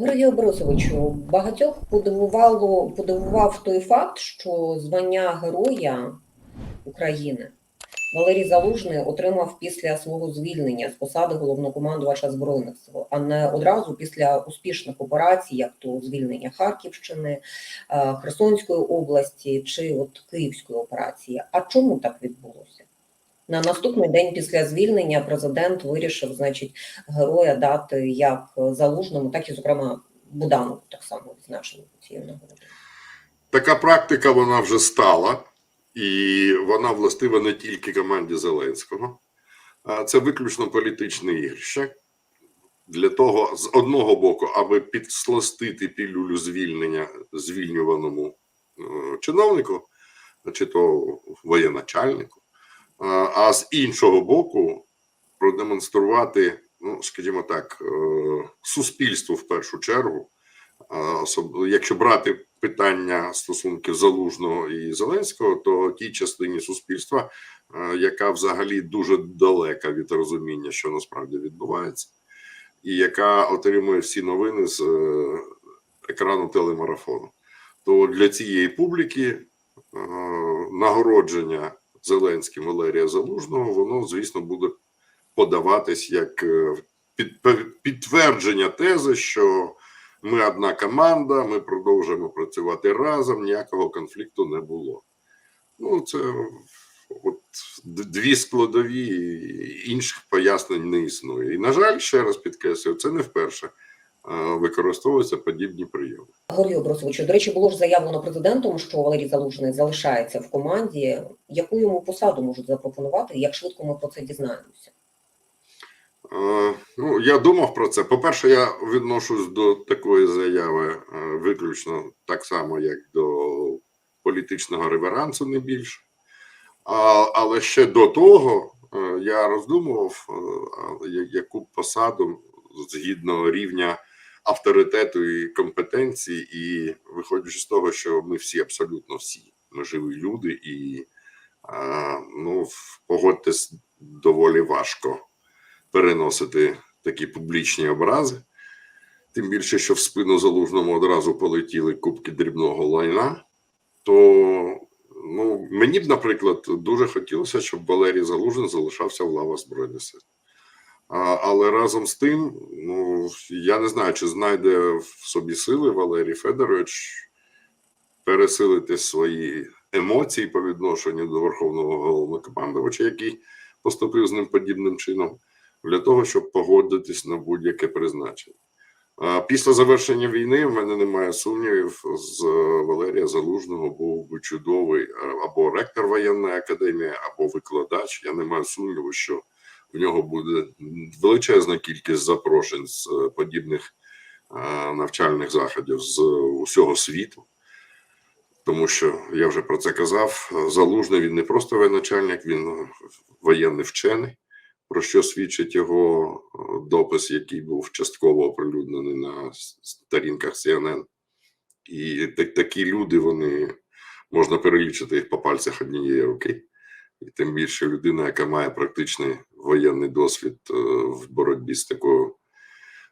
Георгію Борисовичу, багатьох подивувало подивував той факт, що звання Героя України Валерій Залужний отримав після свого звільнення з посади головнокомандувача збройних сил, а не одразу після успішних операцій, як то звільнення Харківщини, е, Херсонської області чи от Київської операції. А чому так відбулося? На наступний день після звільнення президент вирішив, значить, героя дати як залужному, так і, зокрема, Буданову так само відзначили цією нагодою. Така практика вона вже стала, і вона властива не тільки команді Зеленського, а це виключно політичне ігрище. Для того, з одного боку, аби підсластити пілюлю звільнення звільнюваному е, чиновнику, чи то воєначальнику, а, з іншого боку, продемонструвати, ну скажімо так, е, суспільству в першу чергу, а особ- якщо брати питання стосунків Залужного і Зеленського, то тій частині суспільства, е, яка взагалі дуже далека від розуміння, що насправді відбувається, і яка отримує всі новини з е, екрану телемарафону, то для цієї публіки нагородження Зеленським Валерія Залужного, воно, звісно, буде подаватись як е, під- підтвердження тези, що ми одна команда, ми продовжуємо працювати разом, ніякого конфлікту не було. Ну, це от дві складові, інших пояснень не існує. І, на жаль, ще раз підкреслюю, це не вперше використовуються подібні прийоми. Георгію Борисовичу, до речі, було ж заявлено президентом, що Валерій Залужний залишається в команді. Яку йому посаду можуть запропонувати, як швидко ми про це дізнаємося? Е, Ну, я думав про це. По-перше, я відношусь до такої заяви е, виключно так само, як до політичного реверансу, не більше. А, але ще до того е, я роздумував, е, яку посаду згідно рівня авторитету і компетенції, і виходячи з того, що ми всі абсолютно всі, ми живі люди, і ну, погодьтесь, доволі важко переносити такі публічні образи. Тим більше, що в спину залужному одразу полетіли кубки дрібного лайна, то ну, мені б, наприклад, дуже хотілося, щоб Валерій Залужний залишався в лавах Збройних сил. Але разом з тим, ну я не знаю, чи знайде в собі сили Валерій Федорович пересилити свої емоції по відношенню до Верховного головнокомандувача, який поступив з ним подібним чином, для того, щоб погодитись на будь-яке призначення. Після завершення війни в мене немає сумнівів з е, Валерія Залужного був би чудовий е, або ректор воєнної академії, або викладач. Я не маю сумніву, що в нього буде величезна кількість запрошень з е, подібних е, навчальних заходів з усього світу. Тому що я вже про це казав. Залужний він не просто воєначальник, він е, воєнний вчений про що свідчить його допис, який був частково оприлюднений на сторінках CNN. І так, такі люди, вони можна перелічити їх по пальцях однієї руки. І тим більше людина, яка має практичний воєнний досвід е, в боротьбі з такою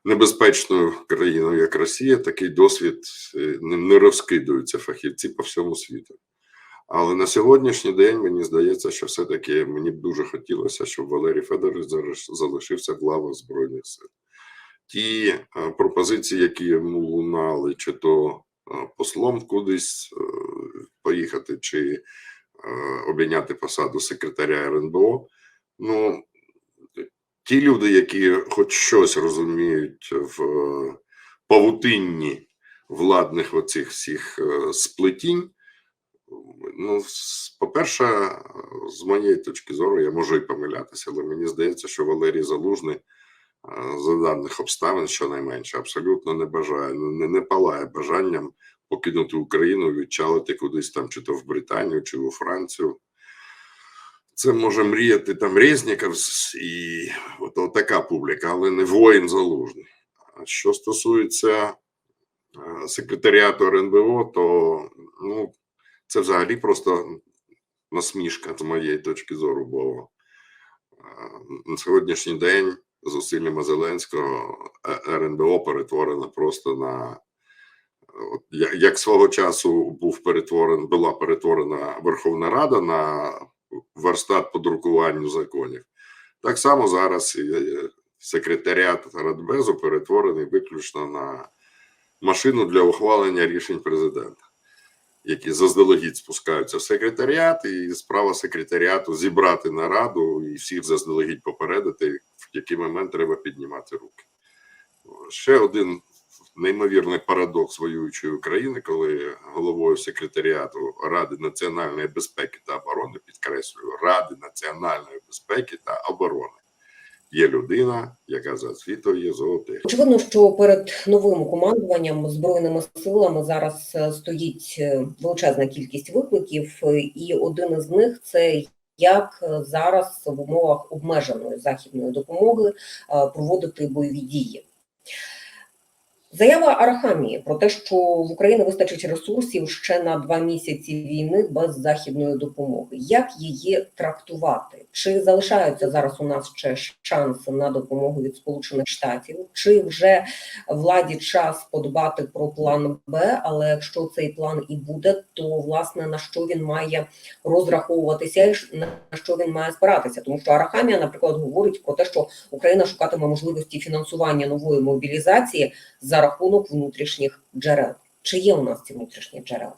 небезпечною країною, як Росія, такий досвід е, не розкидаються фахівці по всьому світу. Але на сьогоднішній день мені здається, що все-таки мені б дуже хотілося, щоб Валерій Федорович залиш- залишився в лавах Збройних сил. Ті е, пропозиції, які йому лунали, чи то послом кудись поїхати, чи обійняти посаду секретаря РНБО. Ну, ті люди, які хоч щось розуміють в е, павутинні владних оцих всіх е, сплетінь, Ну, по-перше, з моєї точки зору, я можу і помилятися, але мені здається, що Валерій Залужний за даних обставин, щонайменше, абсолютно не бажає, не, не палає бажанням покинути Україну, відчалити кудись там, чи то в Британію, чи у Францію. Це може мріяти там Резніков і от, от така публіка, але не воїн залужний. А що стосується е, секретаріату РНБО, то ну, це взагалі просто насмішка з моєї точки зору, бо е, на сьогоднішній день зусиллями Зеленського е, РНБО перетворено просто на як свого часу був перетворен, була перетворена Верховна Рада на верстат по друкуванню законів. Так само зараз е, секретаріат Радбезу перетворений виключно на машину для ухвалення рішень президента, які заздалегідь спускаються в секретаріат, і справа секретаріату зібрати нараду і всіх заздалегідь попередити, в який момент треба піднімати руки. Ще один неймовірний парадокс воюючої України, коли головою секретаріату Ради національної безпеки та оборони, підкреслюю, Ради національної безпеки та оборони є людина, яка за освітою є зоотехнік. Очевидно, що перед новим командуванням збройними силами зараз е, стоїть е, величезна кількість викликів, е, і один із них це як зараз в умовах обмеженої західної допомоги проводити бойові дії. Заява Арахамії про те, що в Україні вистачить ресурсів ще на два місяці війни без західної допомоги. Як її трактувати? Чи залишаються зараз у нас ще шанси на допомогу від Сполучених Штатів? Чи вже владі час подбати про план Б? Але якщо цей план і буде, то власне на що він має розраховуватися і на що він має спиратися? Тому що Арахамія, наприклад, говорить про те, що Україна шукатиме можливості фінансування нової мобілізації за рахунок внутрішніх джерел. Чи є у нас ці внутрішні джерела?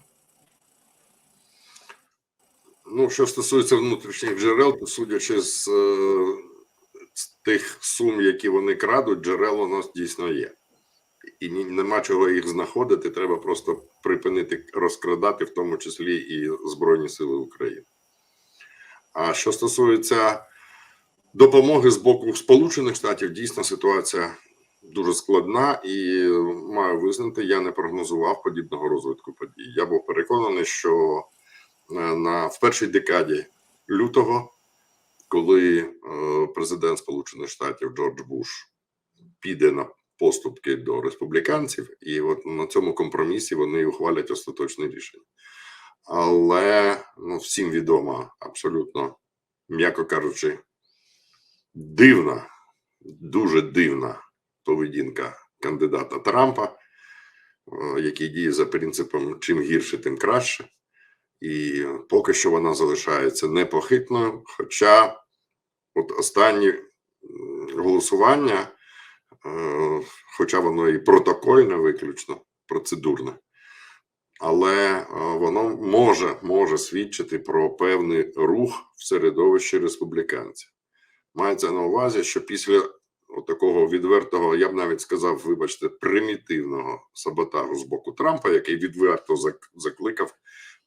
Ну, що стосується внутрішніх джерел, то судячи з, е, з тих сум, які вони крадуть, джерел у нас дійсно є. І нема чого їх знаходити, треба просто припинити розкрадати, в тому числі і Збройні Сили України. А що стосується допомоги з боку Сполучених Штатів, дійсно ситуація дуже складна, і маю визнати, я не прогнозував подібного розвитку подій. Я був переконаний, що е, на в першій декаді лютого, коли е, президент Сполучених Штатів Джордж Буш піде на поступки до республіканців, і от на цьому компромісі вони ухвалять остаточне рішення. Але ну, всім відома абсолютно, м'яко кажучи, дивна, дуже дивна поведінка кандидата Трампа, е, який діє за принципом чим гірше, тим краще. І поки що вона залишається непохитною. Хоча от останні голосування, е, хоча воно і протокольне, виключно процедурне, але е, воно може, може свідчити про певний рух в середовищі республіканців. Мається на увазі, що після такого відвертого, я б навіть сказав, вибачте, примітивного саботажу з боку Трампа, який відверто закликав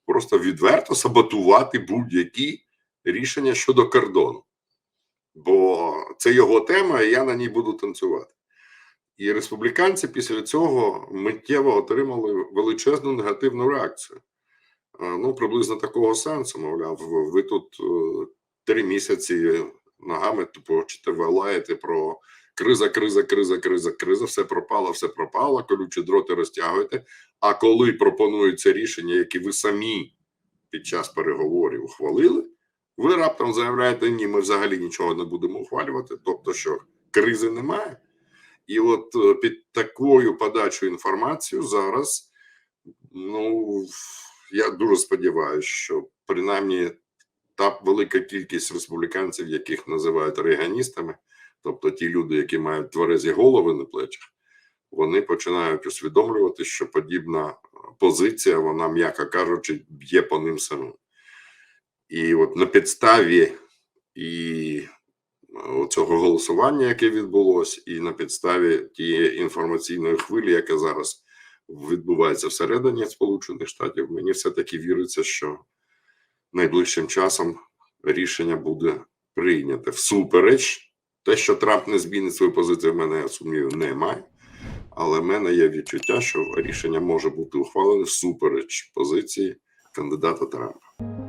просто відверто саботувати будь-які рішення щодо кордону. Бо це його тема, і я на ній буду танцювати. І республіканці після цього миттєво отримали величезну негативну реакцію. Ну, приблизно такого сенсу, мовляв, ви тут е, три місяці ногами тупо ви лаєте про криза, криза, криза, криза, криза, все пропало, все пропало, колючі дроти розтягуєте. А коли пропонуються рішення, які ви самі під час переговорів ухвалили, ви раптом заявляєте, ні, ми взагалі нічого не будемо ухвалювати, тобто, що кризи немає. І от е, під такою подачою інформацію зараз, ну я дуже сподіваюся, що принаймні та велика кількість республіканців, яких називають реганістами, тобто ті люди, які мають тверезі голови на плечах, вони починають усвідомлювати, що подібна позиція, вона, м'яко кажучи, б'є по ним самим. І от на підставі і цього голосування, яке відбулось, і на підставі тієї інформаційної хвилі, яка зараз відбувається всередині Сполучених Штатів, мені все-таки віриться, що найближчим часом рішення буде прийняте всупереч. Те, що Трамп не змінить свою позицію, в мене сумнівів немає. Але в мене є відчуття, що рішення може бути ухвалене всупереч позиції кандидата Трампа.